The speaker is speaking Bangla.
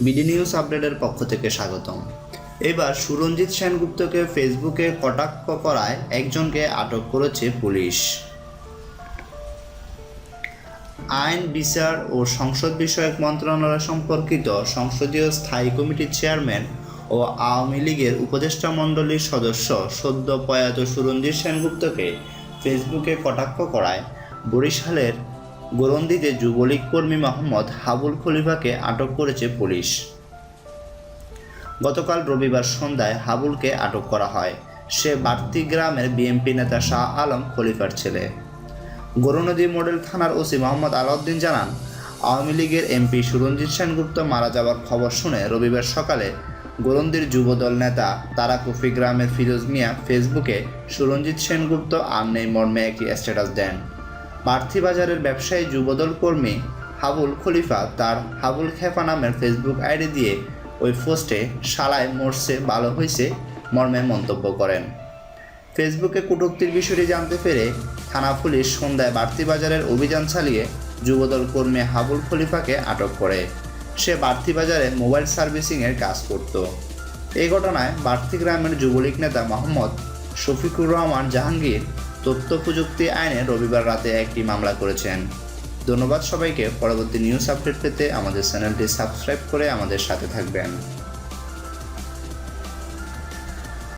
বিডি নিউজ আপডেটের পক্ষ থেকে স্বাগতম। এবার সুরঞ্জিত সেনগুপ্তকে ফেসবুকে কটাক্ষ করায় একজনকে আটক করেছে পুলিশ। আইন, বিচার ও সংসদ বিষয়ক মন্ত্রণালয় সম্পর্কিত সংসদীয় স্থায়ী কমিটির চেয়ারম্যান ও আওয়ামী লীগের উপদেষ্টা মণ্ডলীর সদস্য সদ্য প্রয়াত সুরঞ্জিত সেনগুপ্তকে ফেসবুকে কটাক্ষ করায় বরিশালের গোরন্দিতে যুবলীগ কর্মী মোহাম্মদ হাবুল খলিফাকে আটক করেছে পুলিশ। গতকাল রবিবার সন্ধ্যায় হাবুলকে আটক করা হয়। সে বাড়তি গ্রামের বিএনপি নেতা শাহ আলম খলিফার ছেলে। গরুনদী মডেল থানার ওসি মোহাম্মদ আলাউদ্দিন জানান, আওয়ামী লীগের এমপি সুরঞ্জিত সেনগুপ্ত মারা যাওয়ার খবর শুনে রবিবার সকালে গোরন্দির যুবদল নেতা তারাকুফি গ্রামের ফিরোজ মিয়া ফেসবুকে সুরঞ্জিত সেনগুপ্ত আর নেই মর্মে একটি স্ট্যাটাস দেন। বাজারের ব্যবসায়ী যুবদল কর্মী হাবুল খলিফা তার হাবুল খেফা নামের ফেসবুক আইডি দিয়ে ওই পোস্টে শালায় মরছে, ভালো হয়েছে মর্মে মন্তব্য করেন। ফেসবুকে কটূক্তির বিষয়টি জানতে পেরে থানা পুলিশ সন্ধ্যায় বাড়তি বাজারের অভিযান চালিয়ে যুবদল কর্মী হাবুল খলিফাকে আটক করে। সে বাড়তি বাজারে মোবাইল সার্ভিসিংয়ের কাজ করত। এই ঘটনায় বাড়তি গ্রামের যুবলীগ নেতা মোহাম্মদ শফিকুর রহমান জাহাঙ্গীর তথ্য প্রযুক্তি আইনে রবিবার রাতে একটি মামলা করেছেন। ধন্যবাদ সবাইকে। পরবর্তী নিউজ আপডেট পেতে আমাদের চ্যানেলটি সাবস্ক্রাইব করে আমাদের সাথে থাকবেন।